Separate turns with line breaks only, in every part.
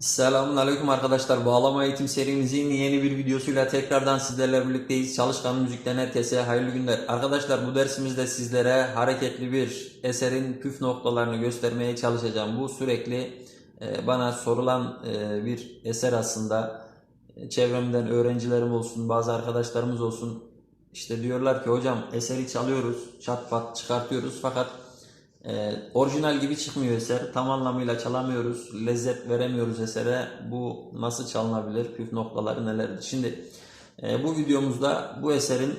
Selamun Aleyküm arkadaşlar. Bağlama eğitim serimizin yeni bir videosuyla tekrardan sizlerle birlikteyiz. Çalışkan Müzik'ten herkese hayırlı günler. Arkadaşlar bu dersimizde sizlere hareketli bir eserin püf noktalarını göstermeye çalışacağım. Bu sürekli e, bana sorulan e, bir eser aslında. E, Çevremden öğrencilerim olsun, bazı arkadaşlarımız olsun. İşte diyorlar ki hocam eseri çalıyoruz, çat pat çıkartıyoruz fakat ee, orijinal gibi çıkmıyor eser. Tam anlamıyla çalamıyoruz. Lezzet veremiyoruz esere. Bu nasıl çalınabilir? Püf noktaları nelerdir? Şimdi e, bu videomuzda bu eserin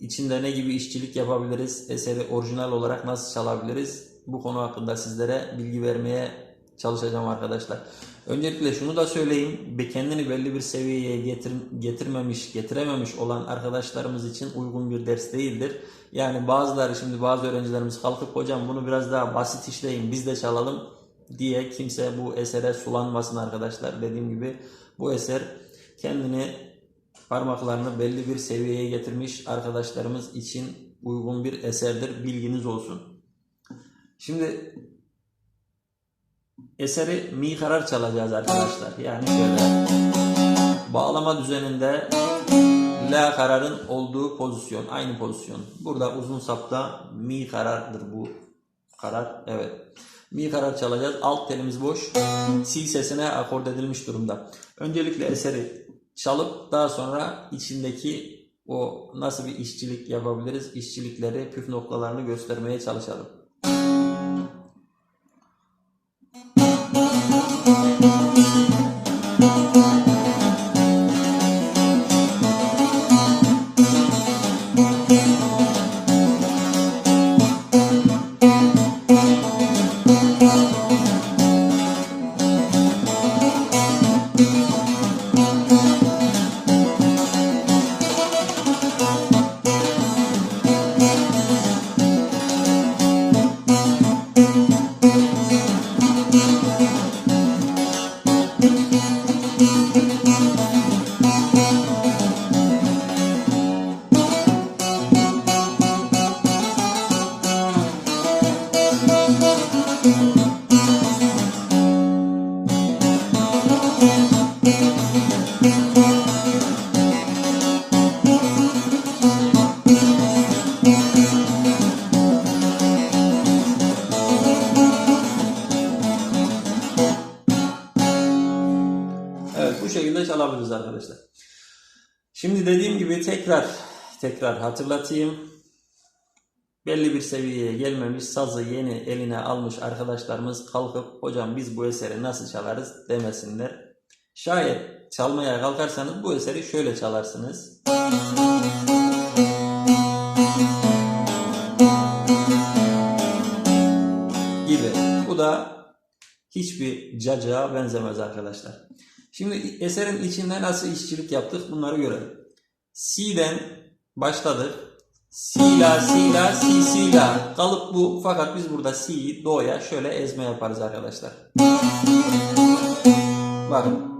içinde ne gibi işçilik yapabiliriz? Eseri orijinal olarak nasıl çalabiliriz? Bu konu hakkında sizlere bilgi vermeye çalışacağım arkadaşlar. Öncelikle şunu da söyleyeyim. Kendini belli bir seviyeye getir, getirmemiş, getirememiş olan arkadaşlarımız için uygun bir ders değildir. Yani bazıları şimdi bazı öğrencilerimiz kalkıp hocam bunu biraz daha basit işleyin biz de çalalım diye kimse bu esere sulanmasın arkadaşlar. Dediğim gibi bu eser kendini parmaklarını belli bir seviyeye getirmiş arkadaşlarımız için uygun bir eserdir. Bilginiz olsun. Şimdi eseri mi karar çalacağız arkadaşlar. Yani şöyle bağlama düzeninde la kararın olduğu pozisyon aynı pozisyon. Burada uzun sapta mi karardır bu karar. Evet. Mi karar çalacağız. Alt telimiz boş. Si sesine akord edilmiş durumda. Öncelikle eseri çalıp daha sonra içindeki o nasıl bir işçilik yapabiliriz? İşçilikleri, püf noktalarını göstermeye çalışalım. Evet bu şekilde çalabiliriz arkadaşlar. Şimdi dediğim gibi tekrar tekrar hatırlatayım. Belli bir seviyeye gelmemiş sazı yeni eline almış arkadaşlarımız kalkıp hocam biz bu eseri nasıl çalarız demesinler. Şayet çalmaya kalkarsanız bu eseri şöyle çalarsınız. Gibi. Bu da hiçbir cacığa benzemez arkadaşlar. Şimdi eserin içinde nasıl işçilik yaptık bunları görelim. Si'den başladık. Si la si la si si la. Kalıp bu fakat biz burada si'yi do'ya şöyle ezme yaparız arkadaşlar. Bakın.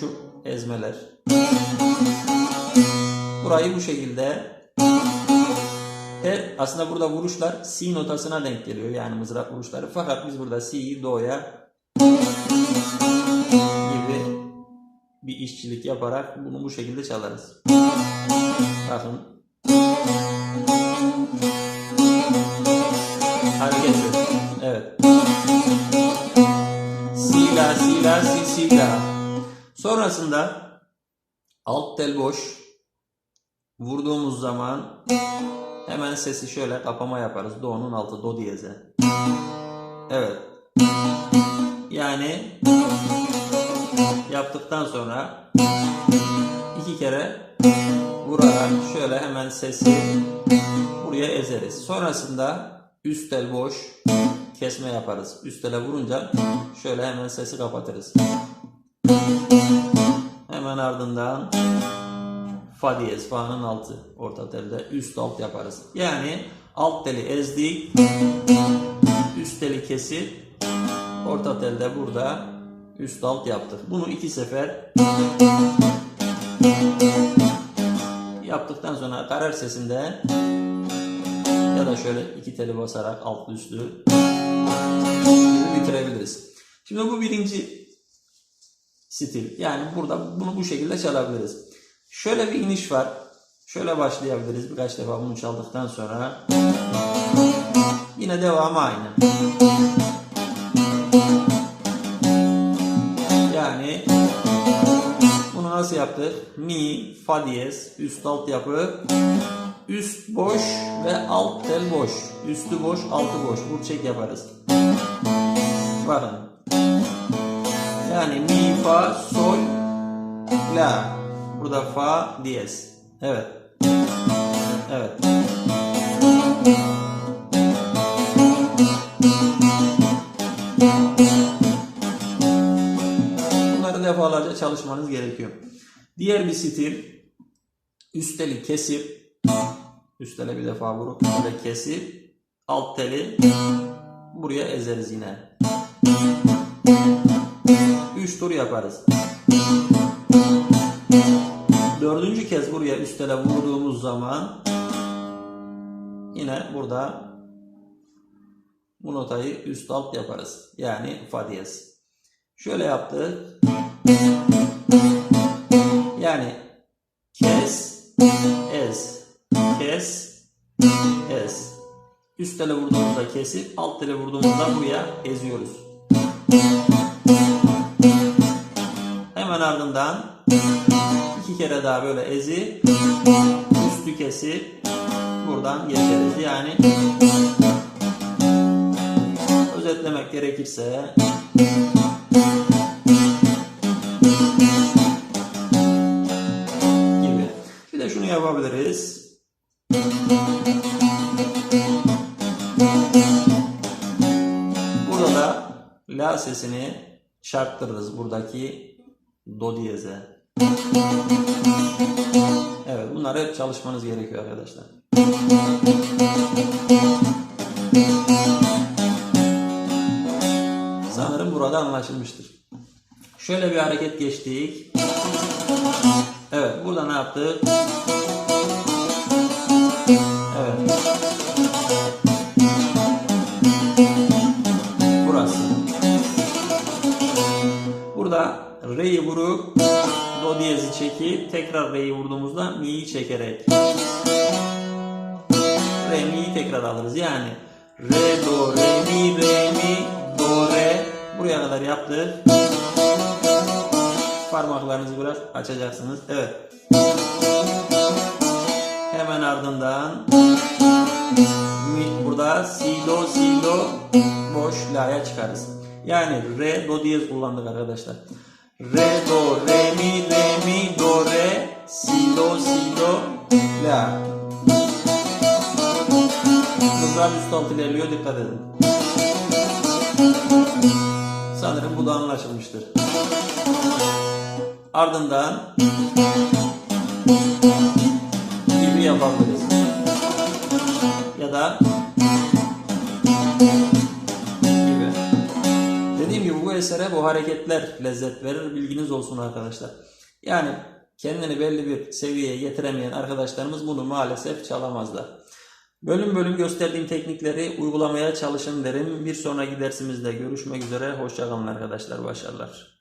Şu ezmeler. Burayı bu şekilde her aslında burada vuruşlar si notasına denk geliyor yani mızrak vuruşları. Fakat biz burada si'yi do'ya gibi bir işçilik yaparak bunu bu şekilde çalarız. Bakın. La si si la. Sonrasında alt tel boş vurduğumuz zaman hemen sesi şöyle kapama yaparız. Do'nun altı do diyeze. Evet. Yani yaptıktan sonra iki kere vurarak şöyle hemen sesi buraya ezeriz. Sonrasında üst tel boş kesme yaparız. Üst tele vurunca şöyle hemen sesi kapatırız. Hemen ardından fa diyez, fa'nın altı orta telde üst alt yaparız. Yani alt teli ezdik, üst teli kesip orta telde burada üst alt yaptık. Bunu iki sefer yaptıktan sonra karar sesinde Ya da şöyle iki teli basarak altlı üstlü bitirebiliriz. Şimdi bu birinci stil. Yani burada bunu bu şekilde çalabiliriz. Şöyle bir iniş var. Şöyle başlayabiliriz. Birkaç defa bunu çaldıktan sonra yine devamı aynı. Nasıl yaptık? Mi, fa diyez, üst alt yapı, üst boş ve alt tel boş. Üstü boş, altı boş. Vur çek yaparız. Bakın. Yani mi, fa, sol, la. Burada fa diyez. Evet. Evet. Bunları defalarca çalışmanız gerekiyor. Diğer bir stil üst teli kesip üst tele bir defa vurup böyle kesip alt teli buraya ezeriz yine. Üç tur yaparız. Dördüncü kez buraya üst tele vurduğumuz zaman yine burada bu notayı üst alt yaparız. Yani fa diyez. Şöyle yaptık. Kes, ez, kes, ez. Üst tele vurduğumuzda kesip alt tele vurduğumuzda buraya eziyoruz. Hemen ardından iki kere daha böyle ezi, üstü kesip buradan geçeriz. Yani özetlemek gerekirse yapabiliriz. Burada da la sesini çarptırırız buradaki do diyeze. Evet bunları hep çalışmanız gerekiyor arkadaşlar. Sanırım burada anlaşılmıştır. Şöyle bir hareket geçtik. Evet burada ne yaptık? Evet. Burası. Burada re'yi vurup do diyezi çekip tekrar re'yi vurduğumuzda mi'yi çekerek re mi'yi tekrar alırız. Yani re do re mi re mi do re buraya kadar yaptık. Parmaklarınızı biraz açacaksınız. Evet. Hemen ardından burada si do si do boş la'ya çıkarız. Yani re do diyez kullandık arkadaşlar. Re do re mi re mi do re si do si do la. Mızrağın üst altı ilerliyor dikkat edin. Sanırım bu da anlaşılmıştır. Ardından gibi yapabiliriz. Ya da gibi. Dediğim gibi bu esere bu hareketler lezzet verir. Bilginiz olsun arkadaşlar. Yani kendini belli bir seviyeye getiremeyen arkadaşlarımız bunu maalesef çalamazlar. Bölüm bölüm gösterdiğim teknikleri uygulamaya çalışın derim. Bir sonraki dersimizde görüşmek üzere. Hoşçakalın arkadaşlar. Başarılar.